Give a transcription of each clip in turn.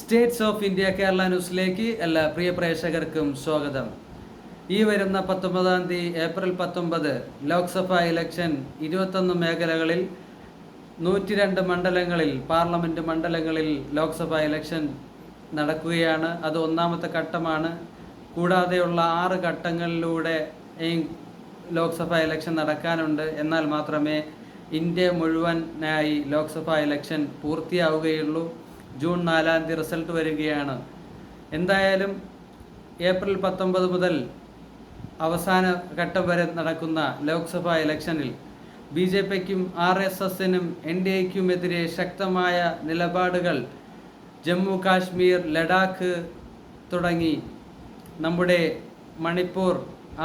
States of India Kerala ന്യൂസിലേക്ക് എല്ലാ പ്രിയ പ്രേക്ഷകർക്കും സ്വാഗതം. ഈ വരുന്ന പത്തൊമ്പതാം തീയതി ഏപ്രിൽ പത്തൊമ്പത് ലോക്സഭാ ഇലക്ഷൻ ഇരുപത്തൊന്ന് മേഖലകളിൽ നൂറ്റി രണ്ട് മണ്ഡലങ്ങളിൽ പാർലമെന്റ് മണ്ഡലങ്ങളിൽ ലോക്സഭാ ഇലക്ഷൻ നടക്കുകയാണ്. അത് ഒന്നാമത്തെ ഘട്ടമാണ്. കൂടാതെയുള്ള ആറ് ഘട്ടങ്ങളിലൂടെ ലോക്സഭാ ഇലക്ഷൻ നടക്കാനുണ്ട്. എന്നാൽ മാത്രമേ ഇന്ത്യ മുഴുവനായി ലോക്സഭാ ഇലക്ഷൻ പൂർത്തിയാവുകയുള്ളൂ. ജൂൺ നാലാം തീയതി റിസൾട്ട് വരികയാണ്. എന്തായാലും ഏപ്രിൽ പത്തൊമ്പത് മുതൽ അവസാന ഘട്ടം വരെ നടക്കുന്ന ലോക്സഭാ ഇലക്ഷനിൽ ബി ജെ പിക്കും ആർ എസ് എസിനും എൻ ഡി എക്കുമെതിരെ ശക്തമായ നിലപാടുകൾ ജമ്മു കാശ്മീർ ലഡാക്ക് തുടങ്ങി. നമ്മുടെ മണിപ്പൂർ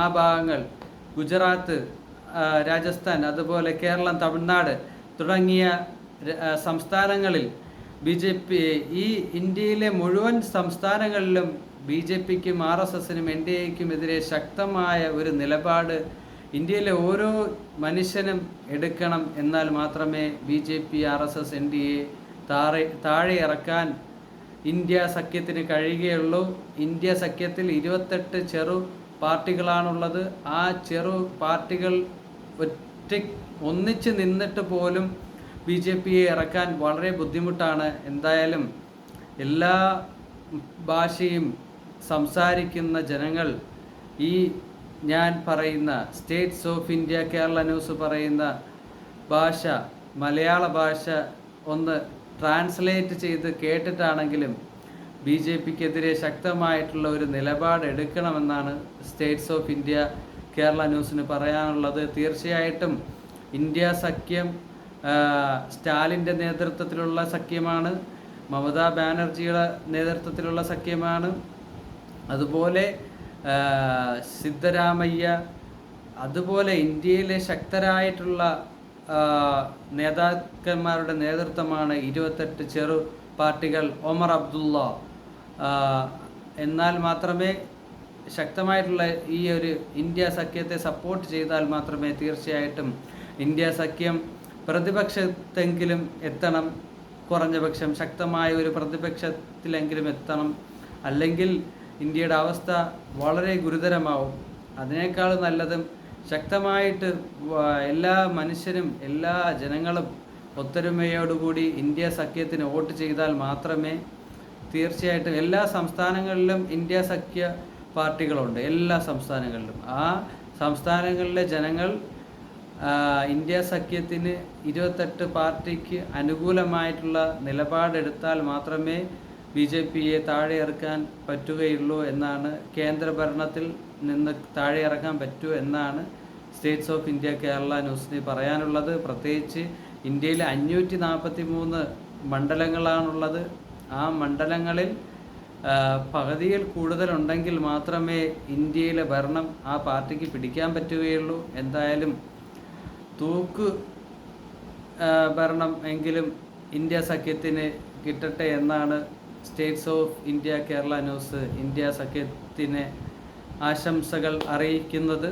ആ ഭാഗങ്ങൾ ഗുജറാത്ത് രാജസ്ഥാൻ അതുപോലെ കേരളം തമിഴ്നാട് തുടങ്ങിയ സംസ്ഥാനങ്ങളിൽ ബി ജെ പി ഈ ഇന്ത്യയിലെ മുഴുവൻ സംസ്ഥാനങ്ങളിലും ബി ജെ പിക്കും ആർ എസ് എസിനും എൻ ഡി എക്കും എതിരെ ശക്തമായ ഒരു നിലപാട് ഇന്ത്യയിലെ ഓരോ മനുഷ്യനും എടുക്കണം എന്നാൽ മാത്രമേ B J P R S S N D A താഴെ താഴെ ഇറക്കാൻ ഇന്ത്യ സഖ്യത്തിന് കഴിയുകയുള്ളൂ. ഇന്ത്യ സഖ്യത്തിൽ ഇരുപത്തെട്ട് ചെറു പാർട്ടികളാണുള്ളത്. ആ ചെറു പാർട്ടികൾ ഒറ്റ ഒന്നിച്ച് നിന്നിട്ട് പോലും ബി ജെ പിയെ ഇറക്കാൻ വളരെ ബുദ്ധിമുട്ടാണ്. എന്തായാലും എല്ലാ ഭാഷയും സംസാരിക്കുന്ന ജനങ്ങൾ ഈ ഞാൻ പറയുന്ന states of India Kerala news പറയുന്ന ഭാഷ മലയാള ഭാഷ ഒന്ന് ട്രാൻസ്ലേറ്റ് ചെയ്ത് കേട്ടിട്ടാണെങ്കിലും ബി ജെ പിക്കെതിരെ ശക്തമായിട്ടുള്ള ഒരു നിലപാട് എടുക്കണമെന്നാണ് സ്റ്റേറ്റ്സ് ഓഫ് ഇന്ത്യ കേരള ന്യൂസിന് പറയാനുള്ളത്. തീർച്ചയായിട്ടും ഇന്ത്യ സഖ്യം സ്റ്റാലിന്റെ നേതൃത്വത്തിലുള്ള സഖ്യമാണ്. മമതാ ബാനർജിയുടെ നേതൃത്വത്തിലുള്ള സഖ്യമാണ്. അതുപോലെ സിദ്ധരാമയ്യ അതുപോലെ ഇന്ത്യയിലെ ശക്തരായിട്ടുള്ള നേതാക്കന്മാരുടെ നേതൃത്വമാണ് ഇരുപത്തെട്ട് ചെറു പാർട്ടികൾ ഒമർ അബ്ദുള്ള. എന്നാൽ മാത്രമേ ശക്തമായിട്ടുള്ള ഈ ഒരു ഇന്ത്യ സഖ്യത്തെ സപ്പോർട്ട് ചെയ്താൽ മാത്രമേ തീർച്ചയായിട്ടും ഇന്ത്യ സഖ്യം പ്രതിപക്ഷത്തെങ്കിലും എത്തണം കുറഞ്ഞപക്ഷം ശക്തമായ ഒരു പ്രതിപക്ഷത്തിലെങ്കിലും എത്തണം. അല്ലെങ്കിൽ ഇന്ത്യയുടെ അവസ്ഥ വളരെ ഗുരുതരമാവും. അതിനേക്കാൾ നല്ലതും ശക്തമായിട്ട് എല്ലാ മനുഷ്യരും എല്ലാ ജനങ്ങളും ഒത്തൊരുമയോടുകൂടി ഇന്ത്യ സഖ്യത്തിന് വോട്ട് ചെയ്താൽ മാത്രമേ തീർച്ചയായിട്ടും എല്ലാ സംസ്ഥാനങ്ങളിലും ഇന്ത്യ സഖ്യ പാർട്ടികളുണ്ട്. എല്ലാ സംസ്ഥാനങ്ങളിലും. ആ സംസ്ഥാനങ്ങളിലെ ജനങ്ങൾ ഇന്ത്യ സഖ്യത്തിന് ഇരുപത്തെട്ട് പാർട്ടിക്ക് അനുകൂലമായിട്ടുള്ള നിലപാടെടുത്താൽ മാത്രമേ ബി ജെ പിയെ താഴെ ഇറക്കാൻ പറ്റുകയുള്ളൂ എന്നാണ് കേന്ദ്ര ഭരണത്തിൽ നിന്ന് താഴെ ഇറക്കാൻ പറ്റൂ എന്നാണ് സ്റ്റേറ്റ്സ് ഓഫ് ഇന്ത്യ കേരള ന്യൂസിന് പറയാനുള്ളത്. പ്രത്യേകിച്ച് ഇന്ത്യയിൽ അഞ്ഞൂറ്റി നാൽപ്പത്തി മൂന്ന് മണ്ഡലങ്ങളാണുള്ളത്. ആ മണ്ഡലങ്ങളിൽ പകുതിയിൽ കൂടുതലുണ്ടെങ്കിൽ മാത്രമേ ഇന്ത്യയിലെ ഭരണം ആ പാർട്ടിക്ക് പിടിക്കാൻ പറ്റുകയുള്ളൂ. എന്തായാലും തൂക്ക് ഭരണം എങ്കിലും ഇന്ത്യ സഖ്യത്തിന് കിട്ടട്ടെ എന്നാണ് states of India Kerala news India സഖ്യത്തിന് ആശംസകൾ അറിയിക്കുന്നത്.